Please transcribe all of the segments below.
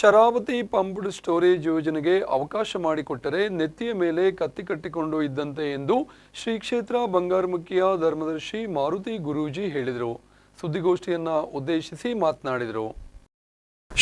Sharavati pumped storage ಯೋಜನೆಗೆ ಅವಕಾಶ ಮಾಡಿಕೊಟ್ಟರೆ ನೆತ್ತಿಯ ಮೇಲೆ ಕತ್ತಿ ಕಟ್ಟಿಕೊಂಡು ಇದ್ದಂತೆ ಎಂದು ಶ್ರೀ ಕ್ಷೇತ್ರ ಬಂಗಾರಮುಖಿಯ ಧರ್ಮದರ್ಶಿ ಮಾರುತಿ ಗುರೂಜಿ ಹೇಳಿದರು. ಸುದ್ದಿಗೋಷ್ಠಿಯನ್ನ ಉದ್ದೇಶಿಸಿ ಮಾತನಾಡಿದರು.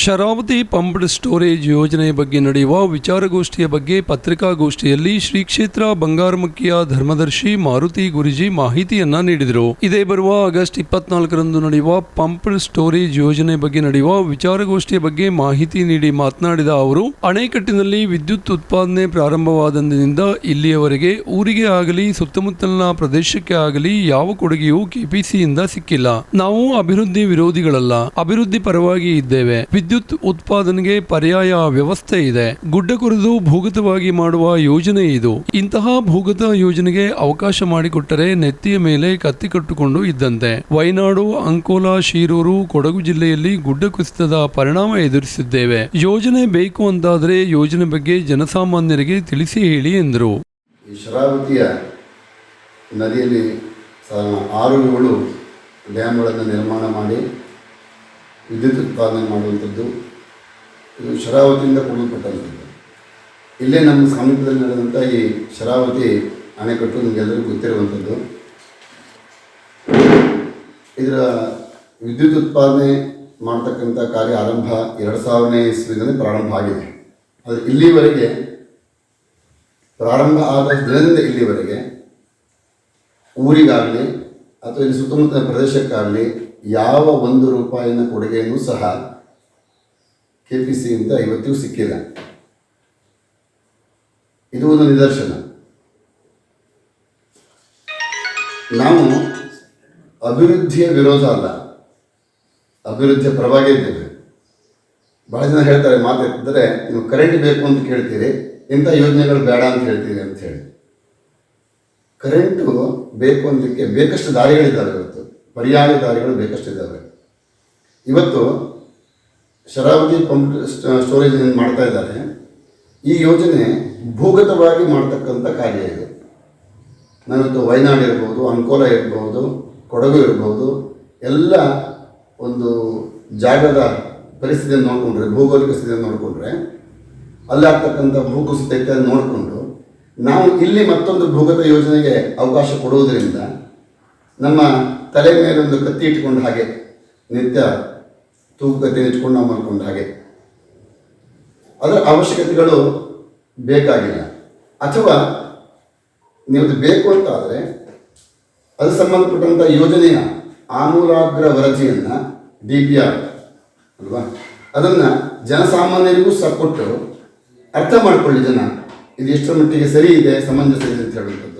ಶರಾವತಿ ಪಂಪ್ಡ್ ಸ್ಟೋರೇಜ್ ಯೋಜನೆ ಬಗ್ಗೆ ನಡೆಯುವ ವಿಚಾರಗೋಷ್ಠಿಯ ಬಗ್ಗೆ ಪತ್ರಿಕಾಗೋಷ್ಠಿಯಲ್ಲಿ ಶ್ರೀ ಕ್ಷೇತ್ರ ಬಂಗಾರಮುಖಿಯ ಧರ್ಮದರ್ಶಿ ಮಾರುತಿ ಗುರುಜಿ ಮಾಹಿತಿಯನ್ನ ನೀಡಿದರು. ಇದೇ ಬರುವ ಆಗಸ್ಟ್ ಇಪ್ಪತ್ನಾಲ್ಕರಂದು ನಡೆಯುವ ಪಂಪ್ಡ್ ಸ್ಟೋರೇಜ್ ಯೋಜನೆ ಬಗ್ಗೆ ನಡೆಯುವ ವಿಚಾರಗೋಷ್ಠಿಯ ಬಗ್ಗೆ ಮಾಹಿತಿ ನೀಡಿ ಮಾತನಾಡಿದ ಅವರು, ಅಣೆಕಟ್ಟಿನಲ್ಲಿ ವಿದ್ಯುತ್ ಉತ್ಪಾದನೆ ಪ್ರಾರಂಭವಾದಂದಿನಿಂದ ಇಲ್ಲಿಯವರೆಗೆ ಊರಿಗೆ ಆಗಲಿ, ಸುತ್ತಮುತ್ತಲಿನ ಪ್ರದೇಶಕ್ಕೆ ಆಗಲಿ ಯಾವ ಕೊಡುಗೆಯೂ ಕೆಪಿಸಿಯಿಂದ ಸಿಕ್ಕಿಲ್ಲ. ನಾವು ಅಭಿವೃದ್ಧಿ ವಿರೋಧಿಗಳಲ್ಲ, ಅಭಿವೃದ್ಧಿ ಪರವಾಗಿ ಇದ್ದೇವೆ. ವಿದ್ಯುತ್ ಉತ್ಪಾದನೆಗೆ ಪರ್ಯಾಯ ವ್ಯವಸ್ಥೆ ಇದೆ. ಗುಡ್ಡ ಕುರಿದು ಭೂಗತವಾಗಿ ಮಾಡುವ ಯೋಜನೆ ಇದು. ಇಂತಹ ಭೂಗತ ಯೋಜನೆಗೆ ಅವಕಾಶ ಮಾಡಿಕೊಟ್ಟರೆ ನೆತ್ತಿಯ ಮೇಲೆ ಕತ್ತಿ ಕಟ್ಟಿಕೊಂಡು ಇದ್ದಂತೆ. ವಯನಾಡು ಅಂಕೋಲಾ, ಶಿರೂರು, ಕೊಡಗು ಜಿಲ್ಲೆಯಲ್ಲಿ ಗುಡ್ಡ ಕುಸಿತದ ಪರಿಣಾಮ ಎದುರಿಸಿದ್ದೇವೆ. ಯೋಜನೆ ಬೇಕು ಅಂತಾದರೆ ಯೋಜನೆ ಬಗ್ಗೆ ಜನಸಾಮಾನ್ಯರಿಗೆ ತಿಳಿಸಿ ಹೇಳಿ ಎಂದರು. ನದಿಯಲ್ಲಿ ಸ- ಆರು ಏಳು ಡ್ಯಾಮ್ಗಳನ್ನು ನಿರ್ಮಾಣ ಮಾಡಿ ವಿದ್ಯುತ್ ಉತ್ಪಾದನೆ ಮಾಡುವಂಥದ್ದು, ಇದು ಶರಾವತಿಯಿಂದ ಕೊಡಲ್ಪಟ್ಟಂಥದ್ದು ಇಲ್ಲೇ ನಮ್ಮ ಸಮೀಪದಲ್ಲಿ ನಡೆದಂಥ ಈ ಶರಾವತಿ ಅಣೆಕಟ್ಟು ನಿಮಗೆಲ್ಲರಿಗೂ ಗೊತ್ತಿರುವಂಥದ್ದು. ಇದರ ವಿದ್ಯುತ್ ಉತ್ಪಾದನೆ ಮಾಡ್ತಕ್ಕಂಥ ಕಾರ್ಯ ಆರಂಭ ಎರಡು ಸಾವಿರನೇ ಇಸ್ವಿನಲ್ಲಿ ಪ್ರಾರಂಭ ಆಗಿದೆ. ಅದು ಇಲ್ಲಿವರೆಗೆ ಪ್ರಾರಂಭ ಆದ ದಿನದಿಂದ ಇಲ್ಲಿವರೆಗೆ ಊರಿಗಾಗಲಿ ಅಥವಾ ಇಲ್ಲಿ ಸುತ್ತಮುತ್ತಲ ಪ್ರದೇಶಕ್ಕಾಗಲಿ ಯಾವ ಒಂದು ರೂಪಾಯಿನ ಕೊಡುಗೆಯನ್ನು ಸಹ ಕೆ ಪಿ ಸಿಯಿಂದ ಇವತ್ತಿಗೂ ಸಿಕ್ಕಿಲ್ಲ. ಇದು ಒಂದು ನಿದರ್ಶನ. ನಾವು ಅಭಿವೃದ್ಧಿಯ ವಿರೋಧ ಅಲ್ಲ, ಅಭಿವೃದ್ಧಿಯ ಪರವಾಗಿ ಇದ್ದೇವೆ ಬಹಳ ಜನ ಹೇಳ್ತಾರೆ ಮಾತಾಡ್ತಿದ್ದರೆ ನೀವು ಕರೆಂಟ್ ಬೇಕು ಅಂತ ಕೇಳ್ತೀರಿ, ಇಂಥ ಯೋಜನೆಗಳು ಬೇಡ ಅಂತ ಹೇಳ್ತೀರಿ ಅಂತ ಹೇಳಿ. ಕರೆಂಟು ಬೇಕು ಅನ್ನಲಿಕ್ಕೆ ಬೇಕಷ್ಟು ದಾರಿಗಳಿದ್ದಾವೆ ಇವತ್ತು. ಪರ್ಯಾಯ ದಾರಿಗಳು ಬೇಕಷ್ಟಿದ್ದಾವೆ ಇವತ್ತು ಶರಾವತಿ ಪಂಪ್ ಸ್ಟ- ಸ್ಟೋರೇಜ್ ಏನು ಮಾಡ್ತಾ ಇದ್ದಾರೆ, ಈ ಯೋಜನೆ ಭೂಗತವಾಗಿ ಮಾಡ್ತಕ್ಕಂಥ ಕಾರ್ಯ ಇದು. ನಾವಿವತ್ತು ವಯನಾಡ್ ಇರ್ಬೋದು, ಅಂಕೋಲ ಇರ್ಬೋದು, ಕೊಡಗು ಇರ್ಬೋದು, ಎಲ್ಲ ಒಂದು ಜಾಗದ ಪರಿಸ್ಥಿತಿಯನ್ನು ನೋಡಿಕೊಂಡ್ರೆ, ಭೌಗೋಳಿಕ ಸ್ಥಿತಿಯನ್ನು ನೋಡಿಕೊಂಡ್ರೆ, ಅಲ್ಲಾಗ್ತಕ್ಕಂಥ ಭೂಕುಸಿತ ನೋಡಿಕೊಂಡು, ನಾವು ಇಲ್ಲಿ ಮತ್ತೊಂದು ಭೂಗತ ಯೋಜನೆಗೆ ಅವಕಾಶ ಕೊಡುವುದರಿಂದ ನಮ್ಮ ತಲೆ ಮೇಲೆ ಒಂದು ಕತ್ತಿ ಇಟ್ಕೊಂಡು ಹಾಗೆ, ನಿತ್ಯ ತೂಗು ಕತ್ತಿ ಇಟ್ಕೊಂಡು ನಾವು ಮಲ್ಕೊಂಡು ಹಾಗೆ. ಅದರ ಅವಶ್ಯಕತೆಗಳು ಬೇಕಾಗಿಲ್ಲ. ಅಥವಾ ನೀವು ಬೇಕು ಅಂತ ಆದರೆ ಅದು ಸಂಬಂಧಪಟ್ಟಂಥ ಯೋಜನೆಯ ಆಮೂಲಾಗ್ರ ವರದಿಯನ್ನು ಡಿ ಪಿ ಆರ್, ಅಲ್ವಾ? ಅದನ್ನು ಜನಸಾಮಾನ್ಯರಿಗೂ ಸಹ ಕೊಟ್ಟು ಅರ್ಥ ಮಾಡಿಕೊಳ್ಳಿ ಜನ. ಇದು ಎಷ್ಟರ ಮಟ್ಟಿಗೆ ಸರಿ ಇದೆ, ಸಮಂಜಸ ಇದೆ ಅಂತ ಹೇಳುವಂಥದ್ದು.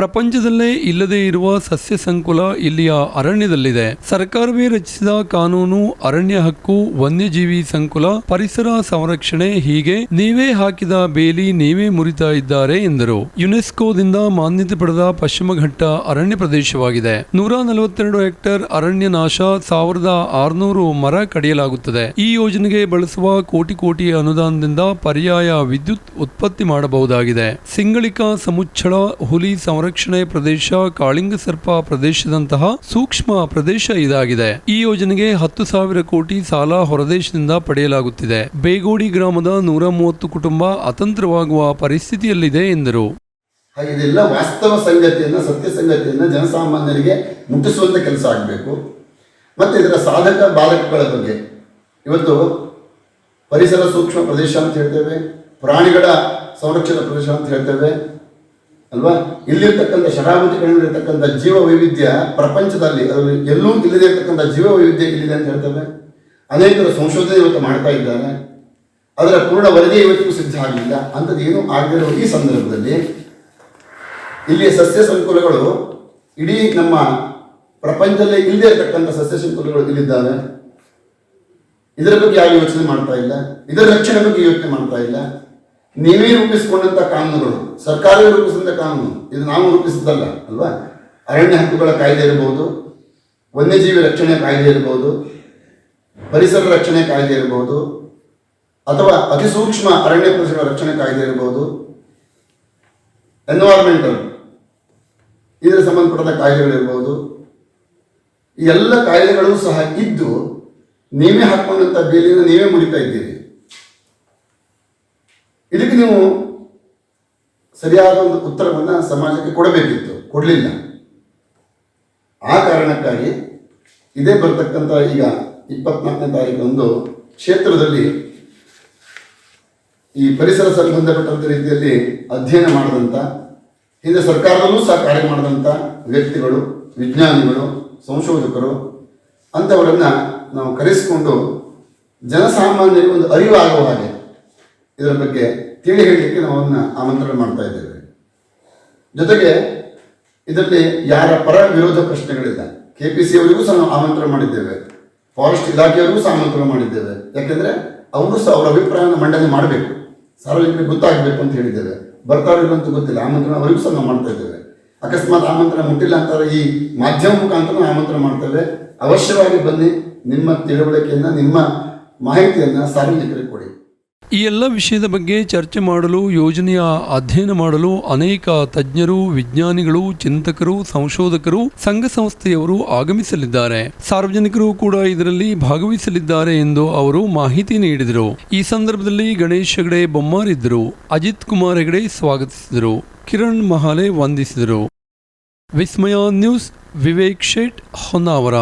ಪ್ರಪಂಚದಲ್ಲೇ ಇಲ್ಲದೇ ಇರುವ ಸಸ್ಯ ಸಂಕುಲ ಇಲ್ಲಿಯ ಅರಣ್ಯದಲ್ಲಿದೆ. ಸರ್ಕಾರವೇ ರಚಿಸಿದ ಕಾನೂನು, ಅರಣ್ಯ ಹಕ್ಕು, ವನ್ಯಜೀವಿ ಸಂಕುಲ, ಪರಿಸರ ಸಂರಕ್ಷಣೆ ಹೀಗೆ ನೀವೇ ಹಾಕಿದ ಬೇಲಿ ನೀವೇ ಮುರಿತಾ ಇದ್ದಾರೆ ಎಂದರು. ಯುನೆಸ್ಕೋದಿಂದ ಮಾನ್ಯತೆ ಪಡೆದ ಪಶ್ಚಿಮ ಘಟ್ಟ ಅರಣ್ಯ ಪ್ರದೇಶವಾಗಿದೆ. ನೂರ ನಲವತ್ತೆರಡು ಹೆಕ್ಟೇರ್ ಅರಣ್ಯ ನಾಶ ಸಾವಿರದ ಆರುನೂರು ಮರ ಕಡಿಯಲಾಗುತ್ತದೆ. ಈ ಯೋಜನೆಗೆ ಬಳಸುವ ಕೋಟಿ ಕೋಟಿ ಅನುದಾನದಿಂದ ಪರ್ಯಾಯ ವಿದ್ಯುತ್ ಉತ್ಪತ್ತಿ ಮಾಡಬಹುದಾಗಿದೆ. ಸಿಂಗಳಿಕ ಸಮುಚ್ಚಳ ಹುಲಿ ಸಂರಕ್ಷಣೆ ಪ್ರದೇಶ ಕಾಳಿಂಗ ಸರ್ಪ ಪ್ರದೇಶದಂತಹ ಸೂಕ್ಷ್ಮ ಪ್ರದೇಶ ಇದಾಗಿದೆ. ಈ ಯೋಜನೆಗೆ ಹತ್ತು ಸಾವಿರ ಕೋಟಿ ಸಾಲ ಹೊರದೇಶದಿಂದ ಪಡೆಯಲಾಗುತ್ತಿದೆ. ಬೇಗೋಡಿ ಗ್ರಾಮದ ನೂರ ಮೂವತ್ತು ಕುಟುಂಬ ಅತಂತ್ರವಾಗುವ ಪರಿಸ್ಥಿತಿಯಲ್ಲಿದೆ ಎಂದರು. ಇದೆಲ್ಲ ವಾಸ್ತವ ಸಂಗತಿಯನ್ನ, ಸತ್ಯ ಸಂಗತಿಯನ್ನ ಜನಸಾಮಾನ್ಯರಿಗೆ ಮುಟ್ಟಿಸುವಂತ ಕೆಲಸ ಆಗಬೇಕು. ಮತ್ತೆ ಇದರ ಸಾಧಕ ಬಾಧಕಗಳ ಬಗ್ಗೆ. ಇವತ್ತು ಪರಿಸರ ಸೂಕ್ಷ್ಮ ಪ್ರದೇಶ ಅಂತ ಹೇಳ್ತೇವೆ, ಪ್ರಾಣಿಗಳ ಸಂರಕ್ಷಣಾ ಪ್ರದೇಶ ಅಂತ ಹೇಳ್ತೇವೆ ಅಲ್ವಾ? ಇಲ್ಲಿರ್ತಕ್ಕಂಥ ಶರಾವತಿ ಕಣಿವೆಯಲ್ಲಿರ್ತಕ್ಕಂಥ ಜೀವ ವೈವಿಧ್ಯ ಪ್ರಪಂಚದಲ್ಲಿ, ಅದರಲ್ಲಿ ಎಲ್ಲೂ ಇಲ್ಲದೆ ಇರತಕ್ಕಂಥ ಜೀವ ವೈವಿಧ್ಯ ಇಲ್ಲಿದೆ ಅಂತ ಹೇಳ್ತೇವೆ? ಅನೇಕರು ಸಂಶೋಧನೆ ಇವತ್ತು ಮಾಡ್ತಾ ಇದ್ದಾರೆ. ಅದರ ಪೂರ್ಣ ವರದಿ ಇವತ್ತಿಗೂ ಸಿದ್ಧ ಆಗಲಿಲ್ಲ ಅಂಥದ್ದು ಏನೂ ಆಗದಿರೋ ಈ ಸಂದರ್ಭದಲ್ಲಿ ಇಲ್ಲಿಯ ಸಸ್ಯ ಸಂಕುಲಗಳು ಇಡೀ ನಮ್ಮ ಪ್ರಪಂಚದಲ್ಲೇ ಇಲ್ಲದೆ ಇರತಕ್ಕಂಥ ಸಸ್ಯ ಸಂಕುಲಗಳು ಇಲ್ಲಿದ್ದಾವೆ ಇದರ ಬಗ್ಗೆ ಯಾರು ಯೋಚನೆ ಮಾಡ್ತಾ ಇಲ್ಲ? ಇದರ ರಕ್ಷಣೆ ಬಗ್ಗೆ ಯೋಚನೆ ಮಾಡ್ತಾ ಇಲ್ಲ? ನೀವೇ ರೂಪಿಸಿಕೊಂಡಂಥ ಕಾನೂನುಗಳು, ಸರ್ಕಾರವೇ ರೂಪಿಸಿದಂಥ ಕಾನೂನು, ಇದು ನಾವು ರೂಪಿಸಿದ್ದಲ್ಲ, ಅಲ್ವಾ? ಅರಣ್ಯ ಹಕ್ಕುಗಳ ಕಾಯ್ದೆ ಇರಬಹುದು ವನ್ಯಜೀವಿ ರಕ್ಷಣೆ ಕಾಯ್ದೆ ಇರಬಹುದು ಪರಿಸರ ರಕ್ಷಣೆ ಕಾಯ್ದೆ ಇರಬಹುದು ಅಥವಾ ಅತಿಸೂಕ್ಷ್ಮ ಅರಣ್ಯ ಪ್ರದೇಶಗಳ ರಕ್ಷಣೆ ಕಾಯ್ದೆ ಇರಬಹುದು ಎನ್ವೈರ್ಮೆಂಟಲ್ ಇದರ ಸಂಬಂಧಪಟ್ಟ ಕಾಯ್ದೆಗಳಿರ್ಬೋದು ಈ ಎಲ್ಲ ಕಾಯ್ದೆಗಳು ಸಹ ಇದ್ದು ನೀವೇ ಹಾಕ್ಕೊಂಡಂಥ ಬೇಲಿನ ನೀವೇ ಮುರಿತಾ ಇದ್ದೀರಿ. ಇದಕ್ಕೆ ನೀವು ಸರಿಯಾದ ಒಂದು ಉತ್ತರವನ್ನು ಸಮಾಜಕ್ಕೆ ಕೊಡಬೇಕಿತ್ತು. ಕೊಡಲಿಲ್ಲ. ಆ ಕಾರಣಕ್ಕಾಗಿ ಇದೇ ಬರ್ತಕ್ಕಂಥ ಈಗ ಇಪ್ಪತ್ನಾಲ್ಕನೇ ತಾರೀಕು ಕ್ಷೇತ್ರದಲ್ಲಿ ಈ ಪರಿಸರ ಸಂಬಂಧಪಟ್ಟಂಥ ರೀತಿಯಲ್ಲಿ ಅಧ್ಯಯನ ಮಾಡಿದಂಥ ಹಿಂದೆ ಸರ್ಕಾರದಲ್ಲೂ ಸಹ ಕಾರ್ಯ ಮಾಡಿದಂಥ ವ್ಯಕ್ತಿಗಳು, ವಿಜ್ಞಾನಿಗಳು, ಸಂಶೋಧಕರು, ಅಂಥವರನ್ನು ನಾವು ಕರೆಸಿಕೊಂಡು ಜನಸಾಮಾನ್ಯರಿಗೆ ಒಂದು ಅರಿವಾಗುವ ಹಾಗೆ ಇದರ ಬಗ್ಗೆ ತಿಳಿ ಹೇಳಲಿಕ್ಕೆ ನಾವು ಅವನ್ನ ಆಮಂತ್ರಣ ಮಾಡ್ತಾ ಇದ್ದೇವೆ. ಜೊತೆಗೆ ಇದರಲ್ಲಿ ಯಾರ ಪರ ವಿರೋಧ ಪ್ರಶ್ನೆಗಳಿಲ್ಲ. ಕೆ ಪಿ ಸಿ ಅವರಿಗೂ ಸಹ ನಾವು ಆಮಂತ್ರಣ ಮಾಡಿದ್ದೇವೆ. ಫಾರೆಸ್ಟ್ ಇಲಾಖೆಯವರಿಗೂ ಸಹ ಆಮಂತ್ರಣ ಮಾಡಿದ್ದೇವೆ. ಯಾಕೆಂದ್ರೆ ಅವರು ಸಹ ಅವರ ಅಭಿಪ್ರಾಯವನ್ನು ಮಂಡನೆ ಮಾಡಬೇಕು. ಸಾರ್ವಜನಿಕರಿಗೆ ಗೊತ್ತಾಗಬೇಕು ಅಂತ ಹೇಳಿದ್ದೇವೆ. ಬರ್ತಾರೆ ಅಂತ ಗೊತ್ತಿಲ್ಲ. ಆಮಂತ್ರಣ ಅವರಿಗೂ ಸಹ ನಾವು ಮಾಡ್ತಾ ಇದ್ದೇವೆ. ಅಕಸ್ಮಾತ್ ಆಮಂತ್ರಣ ಮುಟ್ಟಿಲ್ಲ ಅಂತಾರೆ ಈ ಮಾಧ್ಯಮ ಮುಖಾಂತರ ಆಮಂತ್ರಣ ಮಾಡ್ತೇವೆ. ಅವಶ್ಯವಾಗಿ ಬನ್ನಿ ನಿಮ್ಮ ತಿಳುವಳಿಕೆಯನ್ನ, ನಿಮ್ಮ ಮಾಹಿತಿಯನ್ನ ಸಾರ್ವಜನಿಕರಿಗೆ ಈ ಎಲ್ಲ ವಿಷಯದ ಬಗ್ಗೆ ಚರ್ಚೆ ಮಾಡಲು, ಯೋಜನೆಯ ಅಧ್ಯಯನ ಮಾಡಲು ಅನೇಕ ತಜ್ಞರು, ವಿಜ್ಞಾನಿಗಳು, ಚಿಂತಕರು, ಸಂಶೋಧಕರು, ಸಂಘ ಸಂಸ್ಥೆಯವರು ಆಗಮಿಸಲಿದ್ದಾರೆ. ಸಾರ್ವಜನಿಕರು ಕೂಡ ಇದರಲ್ಲಿ ಭಾಗವಹಿಸಲಿದ್ದಾರೆ ಎಂದು ಅವರು ಮಾಹಿತಿ ನೀಡಿದರು. ಈ ಸಂದರ್ಭದಲ್ಲಿ ಗಣೇಶ್ ಹೆಗಡೆ ಬೊಮ್ಮಾರಿದ್ದರು ಅಜಿತ್ ಕುಮಾರ್ ಹೆಗಡೆ ಸ್ವಾಗತಿಸಿದರು. ಕಿರಣ್ ಮಹಾಲೆ ವಂದಿಸಿದರು. ವಿಸ್ಮಯ ನ್ಯೂಸ್, ವಿವೇಕ್ ಶೇಟ್ ಹೊನ್ನಾವರ.